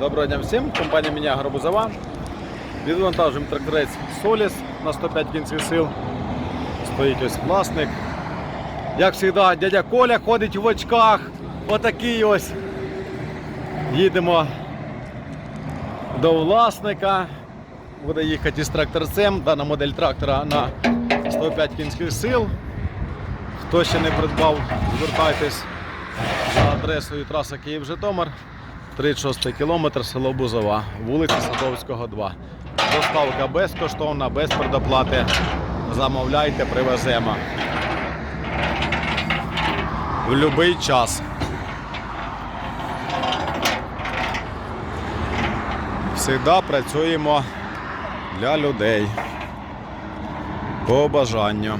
Доброго дня всім, компанія Міня Гарбузова. Відвантажуємо тракторець Соліс на 105 кінських сил. Стоїть ось власник. Як завжди, дядя Коля ходить в очках. Отакий ось. Їдемо до власника. Буде їхати із тракторцем. Дана модель трактора на 105 кінських сил. Хто ще не придбав, звертайтесь за адресою траса Київ-Житомир. 36 кілометр, село Бузова, вулиця Садовського, 2. Доставка безкоштовна, без предоплати. Замовляйте, привеземо. В будь-який час. Всегда працюємо для людей. По бажанню.